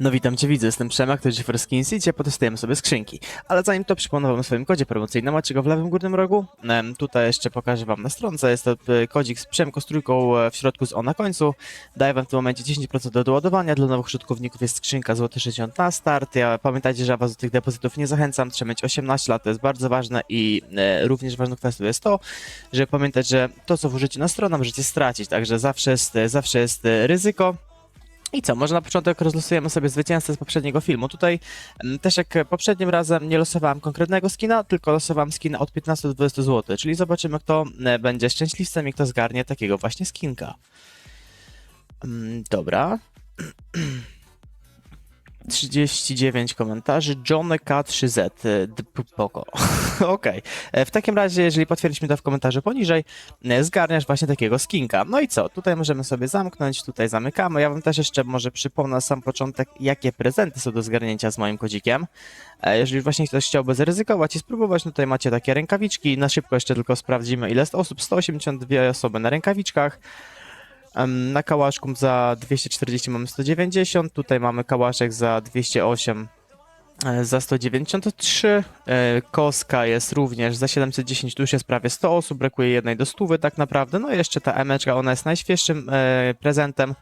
No witam Cię, widzę, jestem Przemek, to GeForce Skins i dzisiaj potestujemy sobie skrzynki. Ale zanim to przypomnę Wam o swoim kodzie promocyjnym, macie go w lewym górnym rogu. Tutaj jeszcze pokażę Wam na stronce, jest to e, kodzik z Przemko z trójką e, w środku z O na końcu. Daję Wam w tym momencie 10% do doładowania, dla nowych użytkowników jest skrzynka złoty 60 na start. Ja pamiętajcie, że ja Was do tych depozytów nie zachęcam, trzeba mieć 18 lat, to jest bardzo ważne i e, również ważną kwestią jest to, żeby pamiętać, że to co włożycie na stronę możecie stracić, także zawsze jest, zawsze jest ryzyko. I co, może na początek rozlosujemy sobie zwycięzcę z poprzedniego filmu. Tutaj mm, też jak poprzednim razem nie losowałem konkretnego skina, tylko losowałem skina od 15 do 20 zł, czyli zobaczymy kto e, będzie szczęśliwcem i kto zgarnie takiego właśnie skinka. Mm, Dobra. 39 komentarzy. Johnny K3Z. e, d- p- Poko. Okej. E, W takim razie, jeżeli potwierdzimy to w komentarzu poniżej, e, zgarniasz właśnie takiego skinka. No i co? Tutaj możemy sobie zamknąć, tutaj zamykamy. Ja wam też jeszcze może przypomnę na sam początek, jakie prezenty są do zgarnięcia z moim kodzikiem. E, Jeżeli właśnie ktoś chciałby zaryzykować i spróbować, no tutaj macie takie rękawiczki. Na szybko jeszcze tylko sprawdzimy, ile jest osób. 182 osoby na rękawiczkach. Na kałaszku za 240 mamy 190, tutaj mamy kałaszek za 208 e, za 193, e, koska jest również za 710, tu jest prawie 100 osób, brakuje jednej do 100 tak naprawdę, no i jeszcze ta emeczka, ona jest najświeższym e, prezentem,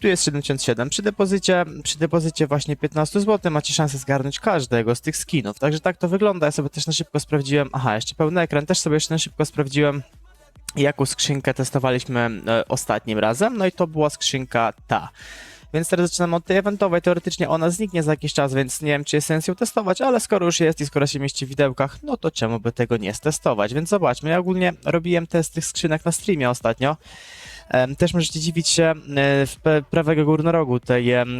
tu jest 77. Przy depozycie, przy depozycie właśnie 15 zł macie szansę zgarnąć każdego z tych skinów. Także tak to wygląda. Ja sobie też na szybko sprawdziłem. Aha, jeszcze pełny ekran. Też sobie jeszcze na szybko sprawdziłem, jaką skrzynkę testowaliśmy e, ostatnim razem. No i to była skrzynka ta. Więc teraz zaczynamy od tej eventowej. Teoretycznie ona zniknie za jakiś czas, więc nie wiem, czy jest sens ją testować, ale skoro już jest i skoro się mieści w widełkach, no to czemu by tego nie stestować? Więc zobaczmy. Ja ogólnie robiłem test tych skrzynek na streamie ostatnio. Też możecie dziwić się e, w prawego górnego rogu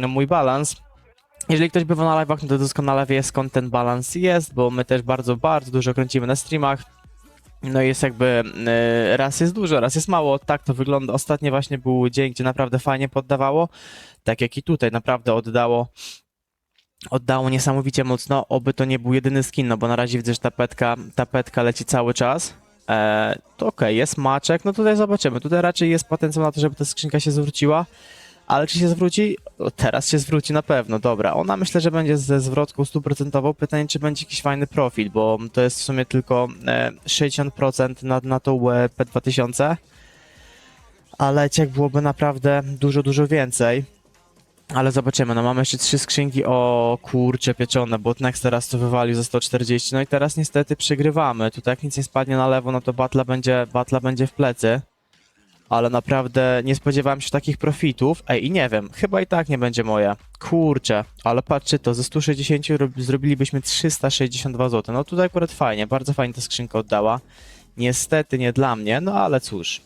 mój balans. Jeżeli ktoś bywa na live'ach, no to doskonale wie skąd ten balans jest, bo my też bardzo, bardzo dużo kręcimy na streamach. No jest jakby e, raz jest dużo, raz jest mało. Tak to wygląda. Ostatnio właśnie był dzień, gdzie naprawdę fajnie poddawało. Tak jak i tutaj naprawdę oddało. Oddało niesamowicie mocno. Oby to nie był jedyny skin, no bo na razie widzę, że tapetka, tapetka leci cały czas. E, to okej, jest maczek, no tutaj zobaczymy. Tutaj raczej jest potencjał na to, żeby ta skrzynka się zwróciła. Ale czy się zwróci? Teraz się zwróci na pewno, dobra. Ona myślę, że będzie ze zwrotką stuprocentową. Pytanie, czy będzie jakiś fajny profil, bo to jest w sumie tylko e, 60% na, na tą e, P2000. A leciek byłoby naprawdę dużo, dużo więcej. Ale zobaczymy, no mamy jeszcze trzy skrzynki, o kurcze pieczone, bo Next teraz to wywalił za 140, no i teraz niestety przegrywamy. Tutaj jak nic nie spadnie na lewo, no to Batla będzie, Batla będzie w plecy. Ale naprawdę nie spodziewałem się takich profitów. Ej, i nie wiem, chyba i tak nie będzie moje. Kurczę, ale patrzcie to, ze 160 rob- zrobilibyśmy 362 zł. No tutaj akurat fajnie, bardzo fajnie ta skrzynka oddała. Niestety nie dla mnie, no ale cóż.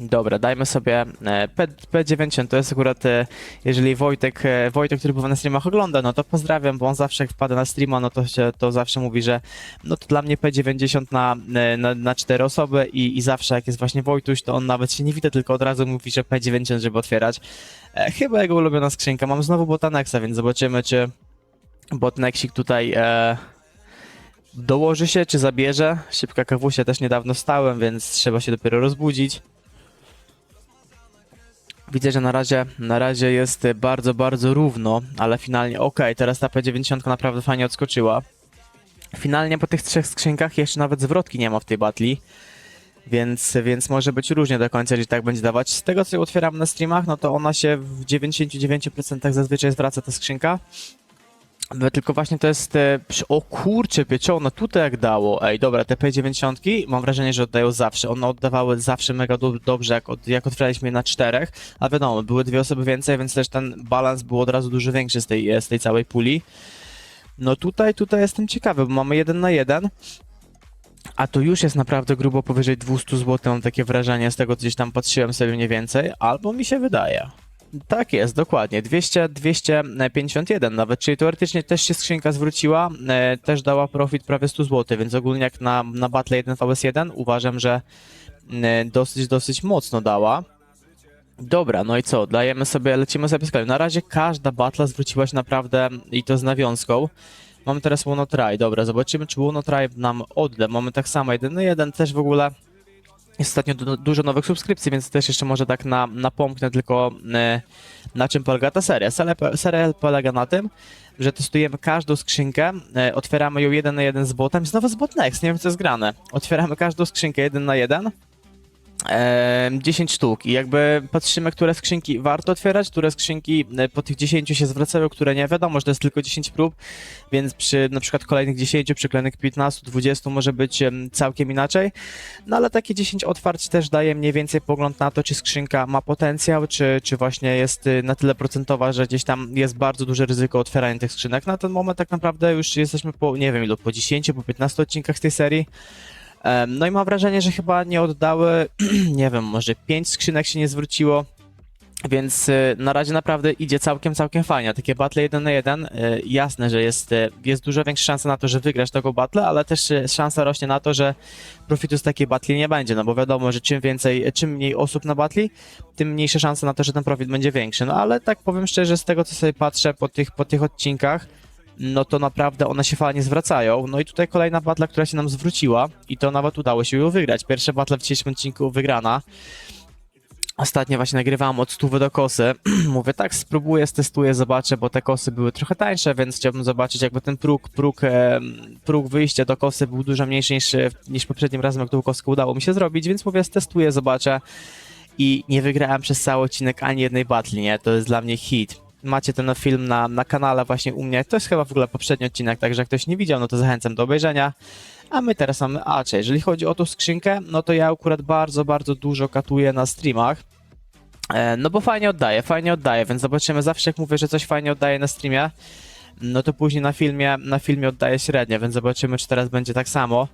Dobra, dajmy sobie e, P, P90, to jest akurat, e, jeżeli Wojtek, e, Wojtek, który bywa na streamach ogląda, no to pozdrawiam, bo on zawsze jak wpada na streama, no to, się, to zawsze mówi, że no to dla mnie P90 na, na, na cztery osoby i, i zawsze jak jest właśnie Wojtuś, to on nawet się nie wita, tylko od razu mówi, że P90, żeby otwierać. Chyba jego ulubiona skrzynka. Mam znowu Botanexa, więc zobaczymy, czy Botnexik tutaj e, dołoży się, czy zabierze. Szybka kawusia też niedawno stałem, więc trzeba się dopiero rozbudzić. Widzę, że na razie, na razie jest bardzo, bardzo równo, ale finalnie okej, teraz ta P90 naprawdę fajnie odskoczyła. Finalnie po tych trzech skrzynkach jeszcze nawet zwrotki nie ma w tej batli, więc, więc może być różnie do końca, jeżeli tak będzie dawać. Z tego, co otwieram na streamach, no to ona się w 99% zazwyczaj zwraca ta skrzynka. No, Tylko właśnie to jest. e, przy- O kurcze, pieczone, tutaj jak dało. Ej, dobra, te P90 mam wrażenie, że oddają zawsze. One oddawały zawsze mega do, dobrze, jak, od, jak otwieraliśmy je na czterech. A wiadomo, były dwie osoby więcej, więc też ten balans był od razu dużo większy z tej, z tej całej puli. No tutaj, tutaj jestem ciekawy, bo mamy jeden na jeden. A to już jest naprawdę grubo powyżej 200 zł, mam takie wrażenie z tego, co gdzieś tam patrzyłem sobie mniej więcej, albo mi się wydaje. Tak jest, dokładnie. 200, 251 nawet, czyli teoretycznie też się skrzynka zwróciła, e, też dała profit prawie 100 zł, więc ogólnie jak na, na Battle 1 vs1 uważam, że e, dosyć, dosyć mocno dała. Dobra, no i co? Dajemy sobie, lecimy sobie z. Na razie każda batla zwróciła się naprawdę i to z nawiązką. Mamy teraz Wono Try, dobra, zobaczymy czy Wono Try nam odda. Mamy tak samo, jeden na jeden też w ogóle ostatnio du- dużo nowych subskrypcji, więc też jeszcze może tak na, napomknę tylko e, na czym polega ta seria. Seria, polega na tym, że testujemy każdą skrzynkę, e, otwieramy ją jeden na jeden z botem, znowu z bot next, nie wiem co jest grane. Otwieramy każdą skrzynkę jeden na jeden, 10 sztuk i jakby patrzymy, które skrzynki warto otwierać, które skrzynki e, po tych 10 się zwracają, które nie wiadomo, że to jest tylko 10 prób, więc przy na przykład kolejnych 10, przy kolejnych 15, 20 może być em, całkiem inaczej. No ale takie 10 otwarć też daje mniej więcej pogląd na to, czy skrzynka ma potencjał, czy, czy właśnie jest y, na tyle procentowa, że gdzieś tam jest bardzo duże ryzyko otwierania tych skrzynek. Na ten moment tak naprawdę już jesteśmy po, nie wiem ilu, po 10, po 15 odcinkach z tej serii. No i mam wrażenie, że chyba nie oddały, nie wiem, może 5 skrzynek się nie zwróciło. Więc y, na razie naprawdę idzie całkiem, całkiem fajnie. Takie battle 1 na 1, y, jasne, że jest, y, jest dużo większa szansa na to, że wygrasz tego battle, ale też szansa rośnie na to, że profitu z takiej battle nie będzie, no bo wiadomo, że czym więcej, czym mniej osób na battle, tym mniejsza szansa na to, że ten profit będzie większy. No ale tak powiem szczerze, z tego co sobie patrzę po tych, po tych odcinkach, no to naprawdę one się fajnie zwracają. No i tutaj kolejna battle, która się nam zwróciła i to nawet udało się ją wygrać. Pierwsza battle w dzisiejszym odcinku wygrana. Ostatnio właśnie nagrywałem od stówy do kosy. Mówię tak, spróbuję, stestuję, zobaczę, bo te kosy były trochę tańsze, więc chciałbym zobaczyć jakby ten próg, próg, próg wyjścia do kosy był dużo mniejszy niż, niż poprzednim razem, jak tą koskę udało mi się zrobić, więc mówię, stestuję, zobaczę. I nie wygrałem przez cały odcinek ani jednej battle, nie? To jest dla mnie hit. Macie ten film na, na kanale właśnie u mnie. To jest chyba w ogóle poprzedni odcinek, także jak ktoś nie widział, no to zachęcam do obejrzenia. A my teraz mamy Acze. Jeżeli chodzi o tą skrzynkę, no to ja akurat bardzo, bardzo dużo katuję na streamach. E, No bo fajnie oddaje, fajnie oddaje, więc zobaczymy. Zawsze jak mówię, że coś fajnie oddaje na streamie, no to później na filmie, na filmie oddaje średnio, więc zobaczymy, czy teraz będzie tak samo.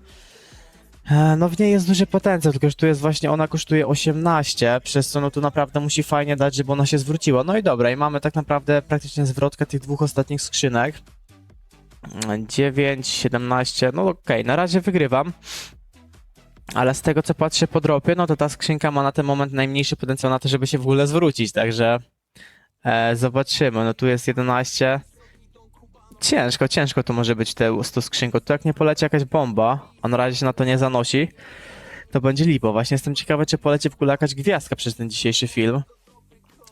E, No w niej jest duży potencjał, tylko że tu jest właśnie, ona kosztuje 18, przez co no tu naprawdę musi fajnie dać, żeby ona się zwróciła. No i dobra, i mamy tak naprawdę praktycznie zwrotkę tych dwóch ostatnich skrzynek. 9, 17, no okej, na razie wygrywam. Ale z tego co patrzę po dropie, no to ta skrzynka ma na ten moment najmniejszy potencjał na to, żeby się w ogóle zwrócić, także e, zobaczymy. No tu jest 11. Ciężko, ciężko to może być te, z tą skrzynką. Tu jak nie poleci jakaś bomba, a na razie się na to nie zanosi, to będzie lipo. Właśnie jestem ciekawy, czy poleci w ogóle jakaś gwiazdka przez ten dzisiejszy film.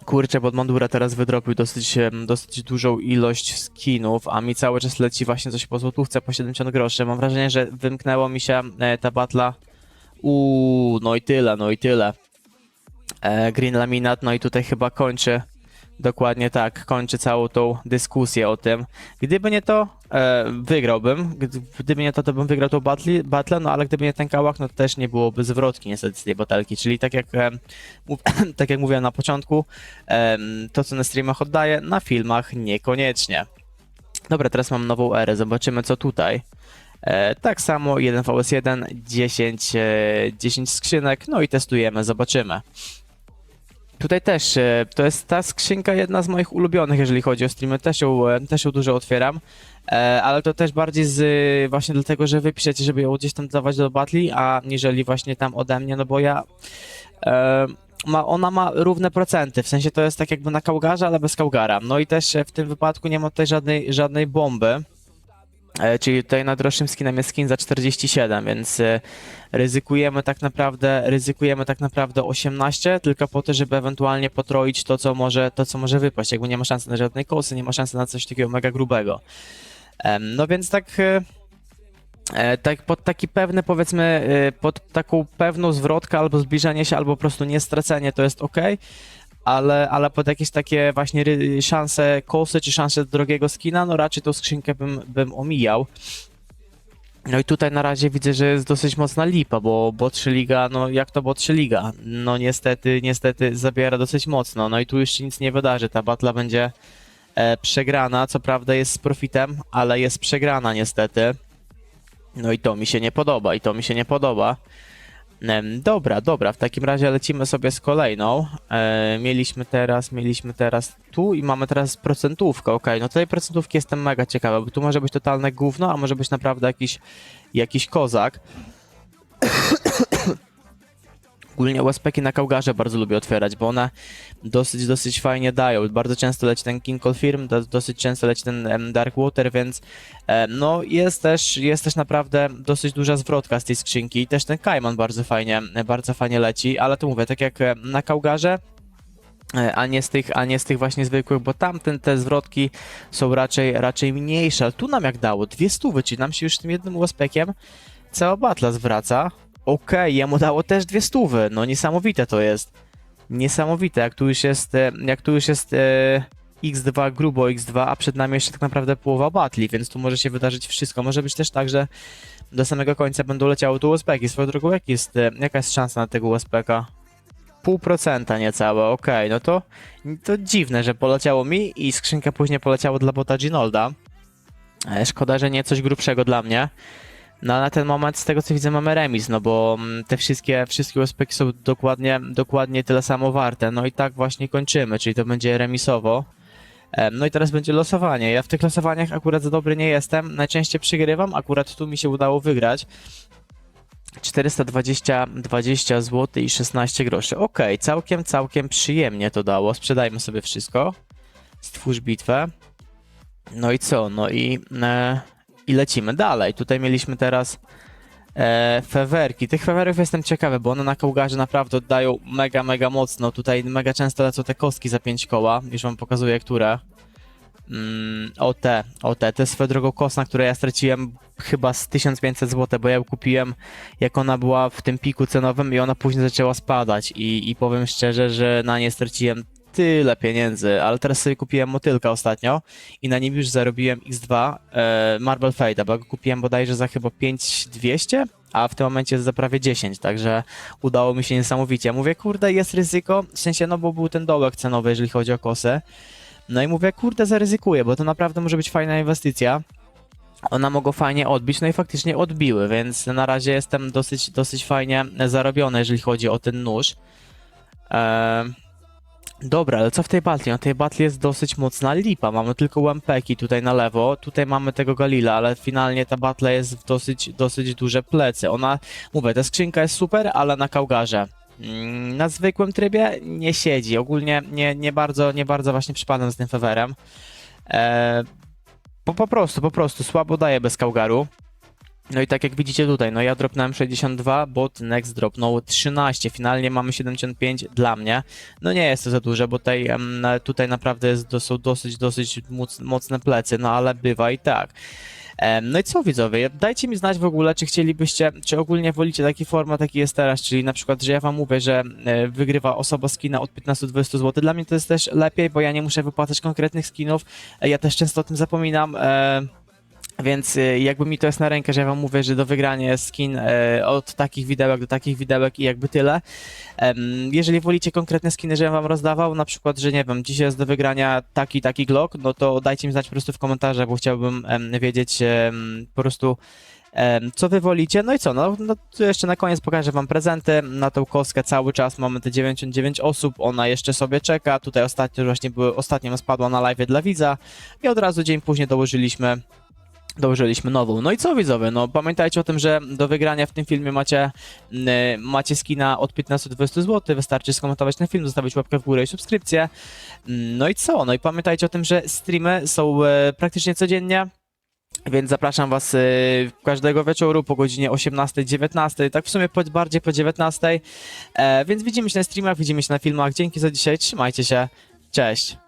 Kurczę, bo Mondura teraz wydropił dosyć, dosyć dużą ilość skinów, a mi cały czas leci właśnie coś po złotówce, po 70 groszy. Mam wrażenie, że wymknęło mi się e, ta batla. Uuu, no i tyle, no i tyle. E, Green Laminat, no i tutaj chyba kończy. Dokładnie tak, kończy całą tą dyskusję o tym. Gdyby nie to, e, wygrałbym. Gdy- Gdyby nie to, to bym wygrał tą battle, battle, no ale gdyby nie ten kałach, no to też nie byłoby zwrotki niestety z tej batelki. Czyli tak jak, e, mów, tak jak mówiłem na początku, em, to co na streamach oddaję, na filmach niekoniecznie. Dobra, teraz mam nową erę, zobaczymy co tutaj. E, tak samo 1 vs1, 10, e, 10 skrzynek, no i testujemy, zobaczymy. Tutaj też, e, to jest ta skrzynka jedna z moich ulubionych, jeżeli chodzi o streamy, też ją, e, też ją dużo otwieram, e, ale to też bardziej z, właśnie dlatego, że wy piszecie, żeby ją gdzieś tam dawać do batli, a niżeli właśnie tam ode mnie, no bo ja... Ma, ona ma równe procenty, w sensie to jest tak jakby na kałgarze, ale bez kałgara. No i też w tym wypadku nie ma tutaj żadnej, żadnej bomby. E, Czyli tutaj najdroższym skinem jest skin za 47, więc e, ryzykujemy tak naprawdę, ryzykujemy tak naprawdę 18, tylko po to, żeby ewentualnie potroić to, co może, to, co może wypaść. Jakby nie ma szansy na żadnej kosy, nie ma szansy na coś takiego mega grubego. No więc tak, e, tak pod taki pewny, powiedzmy, pod taką pewną zwrotkę albo zbliżenie się, albo po prostu nie stracenie, to jest ok. Ale, ale pod jakieś takie właśnie szanse kosy czy szanse drogiego skina, no raczej tą skrzynkę bym, bym omijał. No i tutaj na razie widzę, że jest dosyć mocna lipa, bo bot 3 liga, no jak to bot 3 liga? No niestety, niestety zabiera dosyć mocno. No i tu się nic nie wydarzy, ta batla będzie e, przegrana, co prawda jest z profitem, ale jest przegrana niestety. No i to mi się nie podoba, i to mi się nie podoba. Dobra, dobra, w takim razie lecimy sobie z kolejną. E, mieliśmy teraz, mieliśmy teraz tu i mamy teraz procentówkę, okej, no tej procentówki jestem mega ciekawy, bo tu może być totalne gówno, a może być naprawdę jakiś, jakiś kozak. Ogólnie USP-ki na Kaugarze bardzo lubię otwierać, bo one dosyć, dosyć fajnie dają. Bardzo często leci ten King Call Firm, do, dosyć często leci ten Dark Water, więc no jest też, jest też naprawdę dosyć duża zwrotka z tej skrzynki. I też ten Kaiman bardzo fajnie, bardzo fajnie leci, ale to mówię, tak jak na Kaugarze, e, a nie z tych, a nie z tych właśnie zwykłych, bo tamten te zwrotki są raczej, raczej mniejsze. Ale tu nam jak dało, dwie stówy, czyli nam się już tym jednym USP-kiem cała batla zwraca. Okej, jemu dało też dwie stówy, no niesamowite to jest. Niesamowite, jak tu już jest, e, jak tu już jest e, X2, grubo X2, a przed nami jeszcze tak naprawdę połowa batli, więc tu może się wydarzyć wszystko. Może być też tak, że do samego końca będą leciały tu USP-ki. Swoją drogą, jak jest, e, jaka jest szansa na tego USP-ka? Pół procenta niecałe, okej, no to, to dziwne, że poleciało mi i skrzynka później poleciała dla bota Ginolda. E, Szkoda, że nie coś grubszego dla mnie. No ale na ten moment z tego co widzę mamy remis, no bo mm, te wszystkie, wszystkie USP są dokładnie, dokładnie tyle samo warte. No i tak właśnie kończymy, czyli to będzie remisowo. Em, No i teraz będzie losowanie. Ja w tych losowaniach akurat za dobry nie jestem. Najczęściej przygrywam, akurat tu mi się udało wygrać. 420 20 zł i 16 groszy. Okej, całkiem, całkiem przyjemnie to dało. Sprzedajmy sobie wszystko. Stwórz bitwę. No i co? No i, e, i lecimy dalej. Tutaj mieliśmy teraz e, fewerki. Tych fewerów jestem ciekawy, bo one na kołgarze naprawdę oddają mega, mega mocno. Tutaj mega często lecą te kostki za 5 koła. Już wam pokazuję, które. Mm, o te, o te. To jest swoją drogą kosna, której ja straciłem chyba z 1500 zł, bo ja ją kupiłem jak ona była w tym piku cenowym i ona później zaczęła spadać i, i powiem szczerze, że na nie straciłem tyle pieniędzy, ale teraz sobie kupiłem motylka ostatnio i na nim już zarobiłem X2 e, Marble Fade, bo go kupiłem bodajże za chyba 5200, a w tym momencie jest za prawie 10, także udało mi się niesamowicie. Mówię, kurde, jest ryzyko, w sensie, no bo był ten dołek cenowy, jeżeli chodzi o kosę. No i mówię, kurde, zaryzykuję, bo to naprawdę może być fajna inwestycja. Ona mogło fajnie odbić, no i faktycznie odbiły, więc na razie jestem dosyć, dosyć fajnie zarobiony, jeżeli chodzi o ten nóż. Eee, dobra, ale co w tej batli? No tej batli jest dosyć mocna lipa, mamy tylko Wampeki tutaj na lewo, tutaj mamy tego Galila, ale finalnie ta batla jest w dosyć, dosyć duże plecy. Ona, mówię, ta skrzynka jest super, ale na Kaugarze. Mm, Na zwykłym trybie nie siedzi. Ogólnie nie, nie bardzo, nie bardzo właśnie przypadam z tym fewerem. Eee, po, po prostu, po prostu słabo daje bez Kaugaru. No i tak jak widzicie tutaj, no ja dropnąłem 62, bot Next dropnął 13, finalnie mamy 75 dla mnie. No nie jest to za duże, bo tutaj, tutaj naprawdę jest, są dosyć, dosyć moc, mocne plecy, no ale bywa i tak. No i co widzowie, dajcie mi znać w ogóle, czy chcielibyście, czy ogólnie wolicie taki format, jaki jest teraz, czyli na przykład, że ja wam mówię, że e, wygrywa osoba skina od 15-20 zł. Dla mnie to jest też lepiej, bo ja nie muszę wypłacać konkretnych skinów, E, ja też często o tym zapominam. Więc y, jakby mi to jest na rękę, że ja wam mówię, że do wygrania jest skin e, od takich widełek do takich widełek i jakby tyle. Jeżeli wolicie konkretne skiny, że ja wam rozdawał, na przykład, że nie wiem, dzisiaj jest do wygrania taki, taki Glock, no to dajcie mi znać po prostu w komentarzach, bo chciałbym wiedzieć po prostu co wy wolicie. No i co, no, no jeszcze na koniec pokażę wam prezenty. Na tą kostkę cały czas mamy te 99 osób, ona jeszcze sobie czeka. Tutaj ostatnio właśnie były, ostatnio spadła na live dla widza i od razu dzień później dołożyliśmy dołożyliśmy nową. No i co widzowie, no pamiętajcie o tym, że do wygrania w tym filmie macie, macie skina od 15 do 20 zł, wystarczy skomentować ten film, zostawić łapkę w górę i subskrypcję. Mm, No i co, no i pamiętajcie o tym, że streamy są e, praktycznie codziennie, więc zapraszam was e, każdego wieczoru po godzinie 18-19, tak w sumie bardziej po 19, e, więc widzimy się na streamach, widzimy się na filmach, dzięki za dzisiaj, trzymajcie się, cześć!